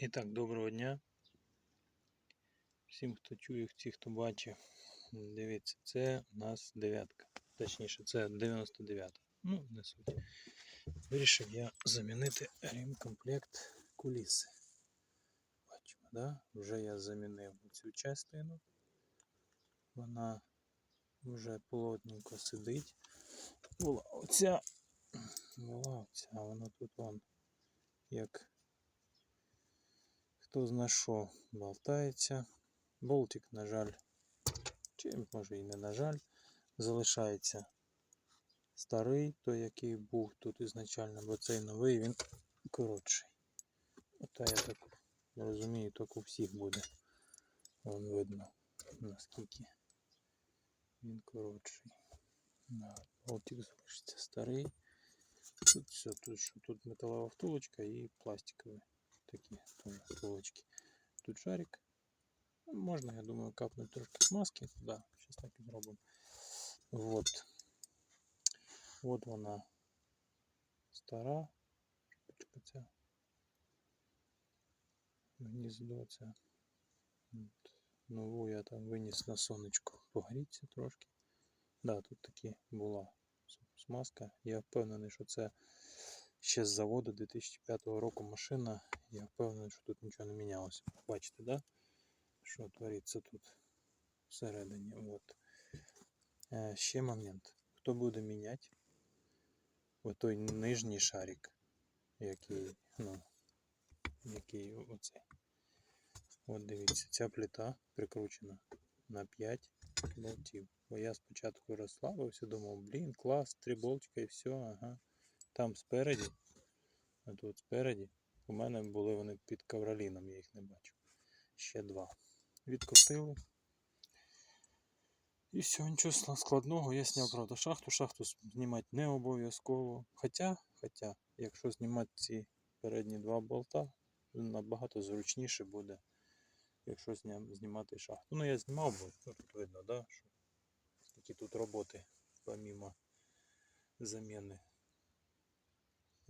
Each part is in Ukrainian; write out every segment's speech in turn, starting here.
І так, доброго дня. Всім, хто чує, всі, хто бачить. Дивіться, це у нас дев'ятка. Точніше, це 99. Ну, не суть. Вирішив я замінити ремкомплект куліси. Бачимо, да? Вже я замінив цю частину. Вона вже плотненько сидить. Була оця. Була оця, вона тут вон як хто зна що болтається. Болтик, на жаль, чи може і не на жаль, залишається старий, той, який був тут ізначально, бо цей новий він коротший. Ота я так розумію, так у всіх буде. Вон видно, наскільки він коротший. Болтик залишиться старий. Тут все, тут тут металова втулочка і пластикові такі тоже втулочки. Тут шарик. Можна, я думаю, капнути трошки смазки. Да, зараз так і зробимо. Вот. Вот вона стара. Шпичка. Гніздо це. От. Нову я там виніс на сонечко. Погріться трошки. Да, тут таки була смазка. Я впевнений, що це ще з заводу 2005 року машина. Я впевнений, що тут нічого не мінялося. Бачите, да? що твориться тут всередині. От. Е, ще момент. Хто буде міняти отой нижній шарик, який, ну, який оцей. От дивіться, ця плита прикручена на 5 болтів. Бо я спочатку розслабився, думав, блін, клас, три болтика і все, ага. Там спереді, а тут спереді. У мене були вони під ковроліном, я їх не бачу. Ще два. Відкрутили. І все, нічого складного. Я зняв, правда, шахту. Шахту знімати не обов'язково. Хоча, хоча, якщо знімати ці передні два болта, набагато зручніше буде, якщо знімати шахту. Ну, я знімав, бо ну, тут видно, да, що які тут роботи, помимо заміни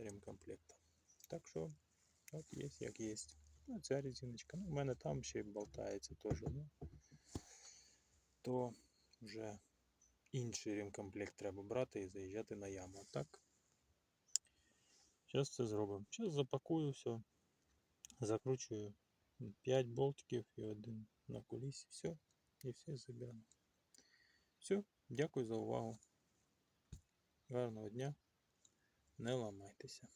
ремкомплекта. Так що, от є, як є. Ну, ця резиночка. Ну, у мене там ще болтається теж. Ну, то вже інший ремкомплект треба брати і заїжджати на яму. Так. Зараз це зробимо. Зараз запакую все. Закручую 5 болтиків і один на кулісі. Все. І все заберемо. Все, дякую за увагу. Гарного дня. Не ламайтеся.